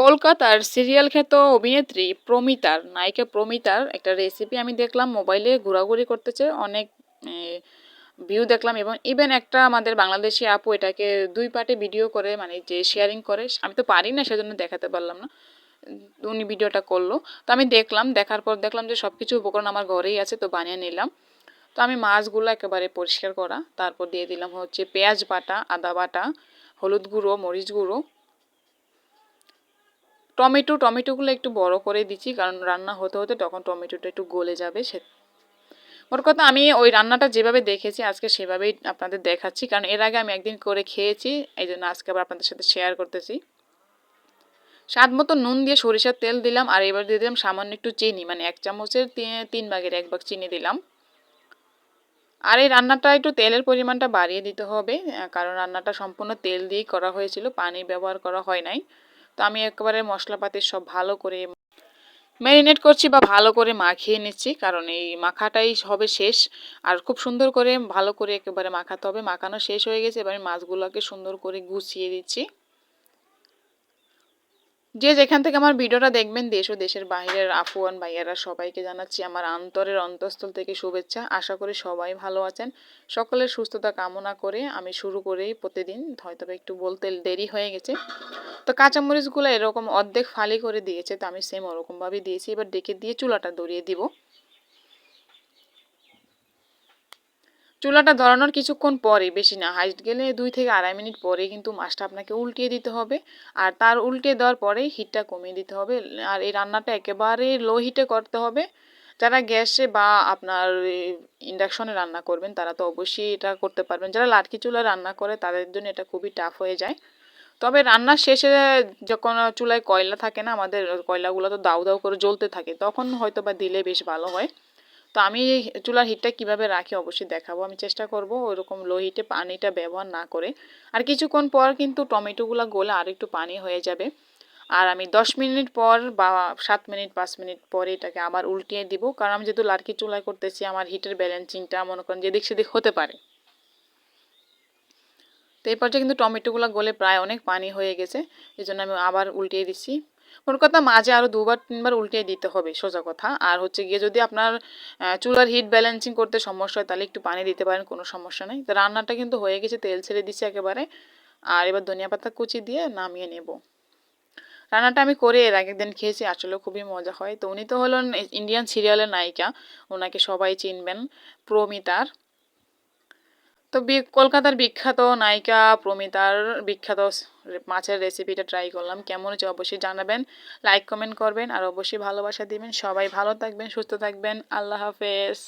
কলকাতার সিরিয়াল খ্যাত অভিনেত্রী প্রমিতার, নায়িকা প্রমিতার একটা রেসিপি আমি দেখলাম মোবাইলে ঘোরাঘুরি করতেছে, অনেক ভিউ দেখলাম এবং ইভেন একটা আমাদের বাংলাদেশি আপু এটাকে দুই পার্টে ভিডিও করে মানে যে শেয়ারিং করে, আমি তো পারি না সেজন্য দেখাতে পারলাম না, উনি ভিডিওটা করল। তো আমি দেখলাম, দেখার পর দেখলাম যে সব কিছু উপকরণ আমার ঘরেই আছে, তো বানিয়ে নিলাম। তো আমি মাছগুলো একেবারে পরিষ্কার করা, তারপর দিয়ে দিলাম হচ্ছে পেঁয়াজ বাটা, আদা বাটা, হলুদ গুঁড়ো, মরিচ গুঁড়ো টমেটো, টমেটোগুলো একটু বড় করে দিচ্ছি, কারণ রান্না হতে হতে তখন টমেটোটা একটু গলে যাবে। সে ওর কথা আমি ওই রান্নাটা যেভাবে দেখেছি, আজকে সেভাবেই আপনাদের দেখাচ্ছি, কারণ এর আগে আমি একদিন করে খেয়েছি এই জন্য আজকে আবার আপনাদের সাথে শেয়ার করতেছি। স্বাদ মতো নুন দিয়ে সরিষার তেল দিলাম, আর এবার দিয়ে দিলাম সামান্য একটু চিনি মানে এক চামচের তিন ভাগের এক ভাগ চিনি দিলাম। আর এই রান্নাটা একটু তেলের পরিমাণটা বাড়িয়ে দিতে হবে কারণ রান্নাটা সম্পূর্ণ তেল দিয়েই করা হয়েছিল, পানি ব্যবহার করা হয় নাই। তো আমি একেবারে মশলাপাতি সব ভালো করে ম্যারিনেট করছি বা ভালো করে মাখিয়ে নিচ্ছি, কারণ এই মাখাটাই হবে শেষ। আর খুব সুন্দর করে ভালো করে একেবারে মাখাতে হবে, মাখানো শেষ হয়ে গেছে, এবার আমি মাছগুলোকে সুন্দর করে গুছিয়ে দিচ্ছি। যে যেখান থেকে আমার ভিডিওটা দেখবেন, দেশ ও দেশের বাইরের আফুয়ান ভাইয়ারা, সবাইকে জানাচ্ছি আমার আন্তরের অন্তঃস্থল থেকে শুভেচ্ছা। আশা করি সবাই ভালো আছেন। সকলের সুস্থতা কামনা করে আমি শুরু করেই প্রতিদিন হয়তো একটু বলতে দেরি হয়ে গেছে। তো কাঁচামরিচগুলো এরকম অর্ধেক ফালি করে দিয়েছে, তো আমি সেম ওরকমভাবে দিয়েছি। এবার ডেকে দিয়ে চুলাটা ধরিয়ে দিব। চুলাটা ধরানোর কিছুক্ষণ পরে বেশি না, হাইট গেলে দুই থেকে আড়াই মিনিট পরে কিন্তু মাছটা আপনাকে উল্টিয়ে দিতে হবে। আর তার উল্টে দেওয়ার পরে হিটটা কমিয়ে দিতে হবে। আর এই রান্নাটা একেবারে লো হিটে করতে হবে। যারা গ্যাসে বা আপনার ইন্ডাকশনে রান্না করবেন, তারা তো অবশ্যই এটা করতে পারবেন। যারা লাটকি চুলা রান্না করে, তাদের জন্য এটা খুবই টাফ হয়ে যায়। তবে রান্নার শেষে যখন চুলায় কয়লা থাকে না, আমাদের কয়লাগুলো তো দাউ দাউ করে জ্বলতে থাকে, তখন হয়তো বা দিলে বেশ ভালো হয়। তো আমি চুলার হিটটা কীভাবে রাখি অবশ্যই দেখাবো। আমি চেষ্টা করব ওইরকম লো হিটে পানিটা ব্যবহার না করে। আর কিছুক্ষণ পর কিন্তু টমেটোগুলো গলে আর একটু পানি হয়ে যাবে। আর আমি দশ মিনিট পর বা সাত মিনিট, পাঁচ মিনিট পরে এটাকে আবার উল্টিয়ে দিব। কারণ আমি যেহেতু লার্কি চুলায় করতেছি, আমার হিটের ব্যালেন্সিংটা মনে করেন যেদিক সেদিক হতে পারে। তো এই পর্যায়ে কিন্তু টমেটোগুলো গলে প্রায় অনেক পানি হয়ে গেছে এই জন্য আমি আবার উল্টিয়ে দিচ্ছি। মোট কথা মাঝে আরও দুবার, তিনবার উল্টিয়ে দিতে হবে, সোজা কথা। আর হচ্ছে গিয়ে যদি আপনার চুলার হিট ব্যালেন্সিং করতে সমস্যা হয়, তাহলে একটু পানি দিতে পারেন, কোনো সমস্যা নেই। তো রান্নাটা কিন্তু হয়ে গেছে, তেল ছেড়ে দিচ্ছে একেবারে। আর এবার ধনিয়া পাতা কুচি দিয়ে নামিয়ে নেব। রান্নাটা আমি করে এর আগের দিন খেয়েছি আসলে খুবই মজা হয়। তো উনি তো হলেন ইন্ডিয়ান সিরিয়ালের নায়িকা, ওনাকে সবাই চিনবেন, প্রমিতার। তো কলকাতার বিখ্যাত নায়িকা প্রমিতার বিখ্যাত মাছের রেসিপিটা ট্রাই করলাম। কেমন হচ্ছে অবশ্যই জানাবেন। লাইক কমেন্ট করবেন আর অবশ্যই ভালোবাসা দিবেন। সবাই ভালো থাকবেন, সুস্থ থাকবেন। আল্লাহ হাফেজ।